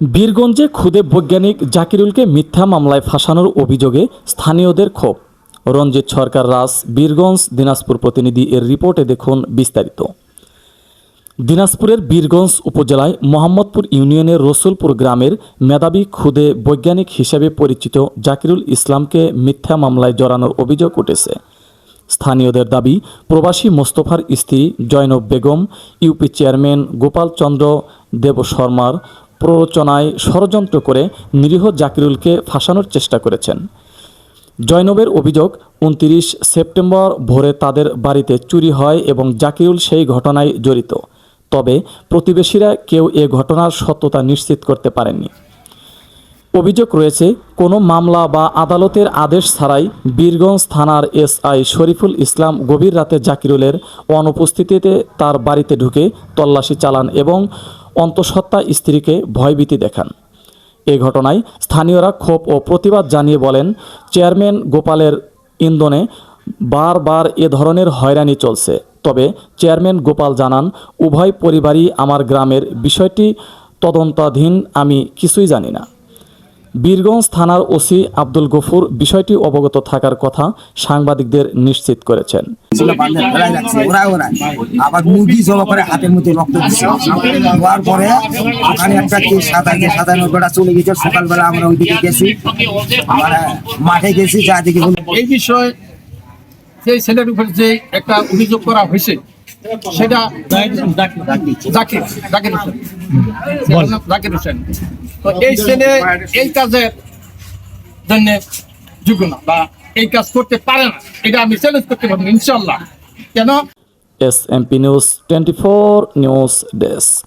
বীরগঞ্জে খুদে বৈজ্ঞানিক জাকিরুলকে মিথ্যা মামলায় ফাঁসানোর অভিযোগে স্থানীয়দের ক্ষোভ। রঞ্জিত সরকার রাজ, বীরগঞ্জ দিনাজপুর প্রতিনিধি এর রিপোর্টে দেখুন বিস্তারিত। দিনাজপুরের বীরগঞ্জ উপজেলায় মোহাম্মদপুর ইউনিয়নের রসুলপুর গ্রামের মেধাবী খুদে বৈজ্ঞানিক হিসেবে পরিচিত জাকিরুল ইসলামকে মিথ্যা মামলায় জড়ানোর অভিযোগ উঠেছে। স্থানীয়দের দাবি, প্রবাসী মোস্তফার স্ত্রী জয়নব বেগম, ইউপি চেয়ারম্যান গোপাল চন্দ্র, দেব শর্মার প্ররোচনায় ষড়যন্ত্র করে নিরীহ জাকিরুলকে ফাঁসানোর চেষ্টা করেছেন। জয়নবের অভিযোগ, উনত্রিশ সেপ্টেম্বর ভোরে তাদের বাড়িতে চুরি হয় এবং জাকিরুল সেই ঘটনায় জড়িত। তবে প্রতিবেশীরা কেউ এ ঘটনার সত্যতা নিশ্চিত করতে পারেননি। অভিযোগ রয়েছে, কোনো মামলা বা আদালতের আদেশ ছাড়াই বীরগঞ্জ থানার এসআই শরীফুল ইসলাম গভীর রাতে জাকিরুলের অনুপস্থিতিতে তার বাড়িতে ঢুকে তল্লাশি চালান এবং অন্তঃসত্ত্বা স্ত্রীকে ভয়ভীতি দেখান। এ ঘটনায় স্থানীয়রা ক্ষোভ ও প্রতিবাদ জানিয়ে বলেন, চেয়ারম্যান গোপালের ইন্ধনে বারবার এ ধরনের হয়রানি চলছে। তবে চেয়ারম্যান গোপাল জানান, উভয় পরিবারই আমার গ্রামের বিষয়টি তদন্তাধীন, আমি কিছুই জানি না। বীরগঞ্জ থানার ওসি আব্দুল গফুর বিষয়টি অবগত থাকার কথা সাংবাদিকদের নিশ্চিত করেছেন। আবার মুরগি জমা করে হাতের মধ্যে রক্ত দিচ্ছে হওয়ার পরে ওখানে একটা কে সাঁতার সাঁতার বেড়া চলে গেছে। সকালবেলা আমরা ওইদিকে গেছি মানে মাঠে গেছি যা বলে এই বিষয়ে যে ছেলের উপর যে একটা অভিযোগ করা হয়েছে সেটা জাকির জাকির হোসেন। জাকির হোসেন। তো এই ছেলে এই কাজের জন্য যোগ্য না বা এই কাজ করতে পারে না। এটা আমি চ্যালেঞ্জ করতে পারব ইনশাল্লাহ কেন? S MP news twenty four news desk.